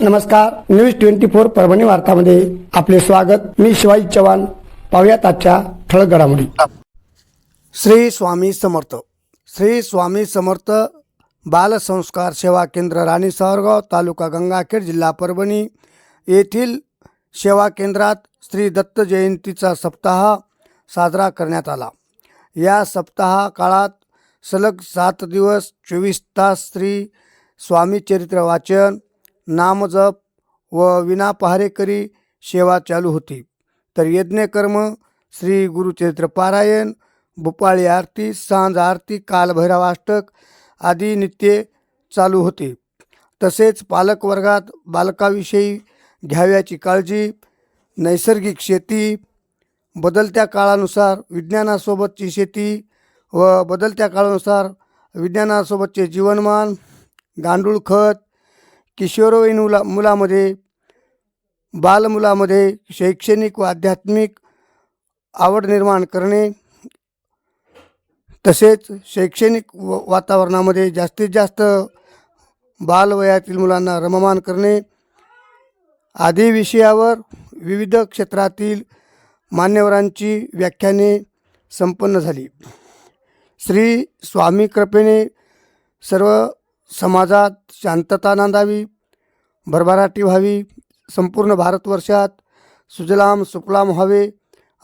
नमस्कार news twenty four Parbhani वार्तामध्ये आपले स्वागत. मी शिवाजी चव्हाण. पाहुयात आजच्या ठळक घडामोडी श्री स्वामी समर्थ. श्री स्वामी समर्थ बालसंस्कार सेवा केंद्र राणी सावरगाव तालुका गंगाखेड जिल्हा परभणी येथील सेवा केंद्रात श्री दत्त जयंतीचा सप्ताह साजरा करण्यात आला. या सप्ताह काळात सलग सात दिवस चोवीस तास श्री स्वामी चरित्र वाचन नामजप व विना पहारेकरी सेवा चालू होती. तर यज्ञकर्म श्री गुरुचरित्र पारायण भूपाळी आरती सांज आरती कालभैरवाष्टक आदी नित्ये चालू होते. तसेच पालकवर्गात बालकाविषयी घ्यावयाची काळजी नैसर्गिक शेती बदलत्या काळानुसार विज्ञानासोबतची शेती व बदलत्या काळानुसार विज्ञानासोबतचे जीवनमान गांडूळ खत किशोरवयीन मुला मुलामध्ये बालमुलामध्ये शैक्षणिक व आध्यात्मिक आवड निर्माण करणे तसेच शैक्षणिक व वातावरणामध्ये जास्तीत जास्त बालवयातील मुलांना रममान करणे आदी विषयावर विविध क्षेत्रातील मान्यवरांची व्याख्याने संपन्न झाली. श्री स्वामी कृपेने सर्व समाजात शांतता नांदावी भरभराटी व्हावी संपूर्ण भारतवर्षात सुजलाम सुफलाम व्हावे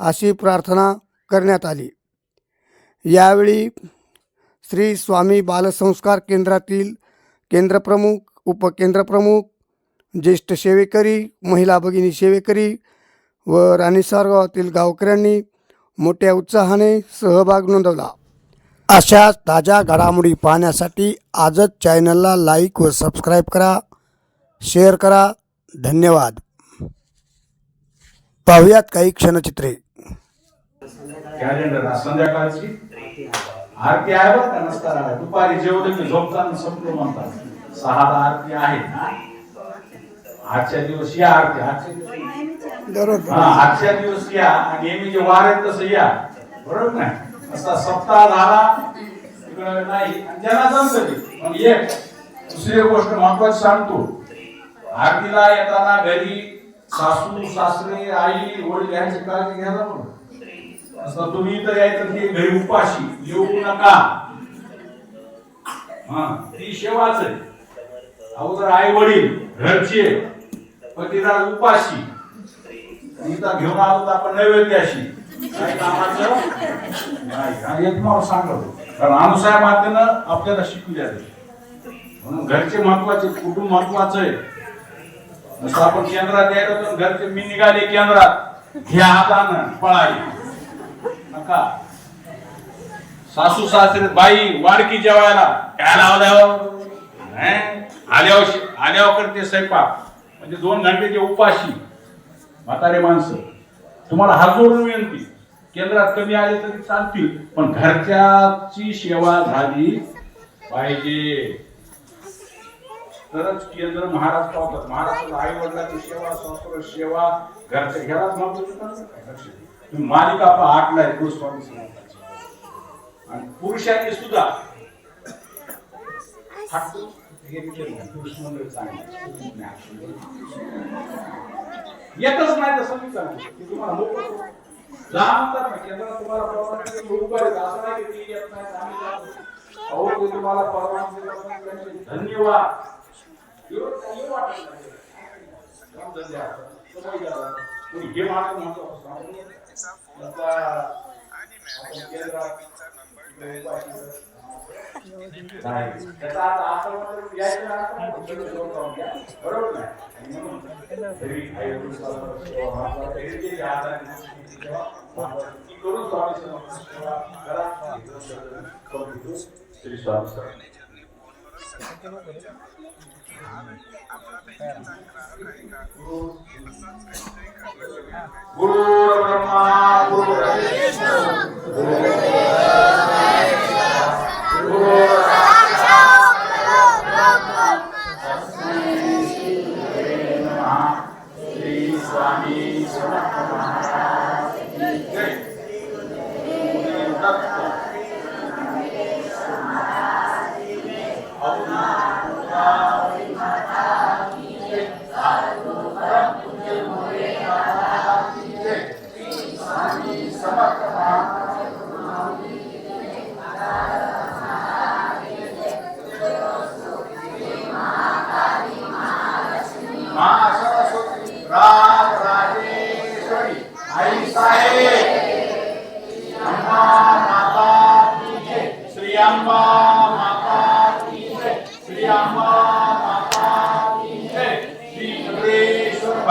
अशी प्रार्थना करण्यात आली. यावेळी श्री स्वामी बालसंस्कार केंद्रातील केंद्रप्रमुख उपकेंद्रप्रमुख ज्येष्ठ सेवेकरी महिला भगिनी सेवेकरी व राणीसारगावातील गावकऱ्यांनी मोठ्या उत्साहाने सहभाग नोंदवला. अशा ताज्या घडामोडी पाहण्यासाठी आजच चॅनलला लाईक व सबस्क्राईब करा शेअर करा. धन्यवाद. पाहुयात काही क्षणचित्रे. कॅलेंडर आज संध्याकाळची. आरती आहे बरं का? नसताना. दुपारी जेवढे मी झोपताना संपलो म्हणतात सहा आरती आहे. आजच्या दिवस या आरती. आजच्या दिवस हा आजच्या दिवस या. नेहमी जे वार आहेत तसं या. बरोबर नाही? असा सप्ताह झाला. तिकडं नाही. आणि ज्यांना जमतं ते. एक दुसरी गोष्ट महत्वाची सांगतो. आरतीला येताना घरी सासू सासरे आई वडील यांची काळजी घ्यायला ना असं तुम्ही इथं यायचं ते घरी उपाशी येऊ नका. हा ती सेवाच आहे. अगोदर आई वडील घरचे पतिराज उपाशी. इथं घेऊन आलो तर आपण नैवेद्याशी. नाही एक मला सांगत. कारण अनुसाया मातेनं आपल्याला शिकवल्या म्हणून घरचे महत्त्वाचे कुटुंब महत्वाचं आहे. जसं आपण केंद्रात यायला तर घरचे मी निघाले केंद्रात. घ्या हातानं पळाली. नका. सासू सासरे बाई वाडकी जेवायला. काय लावल्यावर? आल्यावर आल्यावर करते स्वयंपाक. म्हणजे दोन घंटेचे उपाशी. म्हातारे माणसं. तुम्हाला हात जोडून विनंती. केंद्रात कमी आले तरी चालतील पण घरच्याची सेवा झाली पाहिजे. तरच केंद्र महाराष्ट्र पावतात महाराष्ट्राला आई वडिलांची सेवा संस्कृत सेवा घरच्या घरात महत्वाचं मालिका पहा आठला आहे गोस्वामी समर्थाची. आणि पुरुषांनी सुद्धा पुरुष येतच नाही. तसं मी तुम्हाला मोकळं करू. तुम्हाला परवानगी आहेत. असं नाही की ती येत नाही, आम्ही जातो. अहो ते तुम्हाला परवानगी धन्यवाद एवढं काही वाटत नाही. हे श्री स्वामी गुरु ब्रह्मा गुरु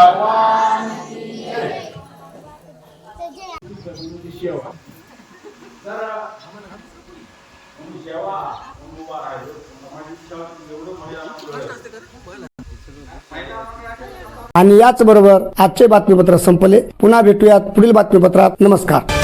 भगवान सेवा तर सेवा उभा राहिलो आणि याच बरोबर आजचे बातमीपत्र संपले. पुन्हा भेटूयात पुढील बातमीपत्रात. नमस्कार.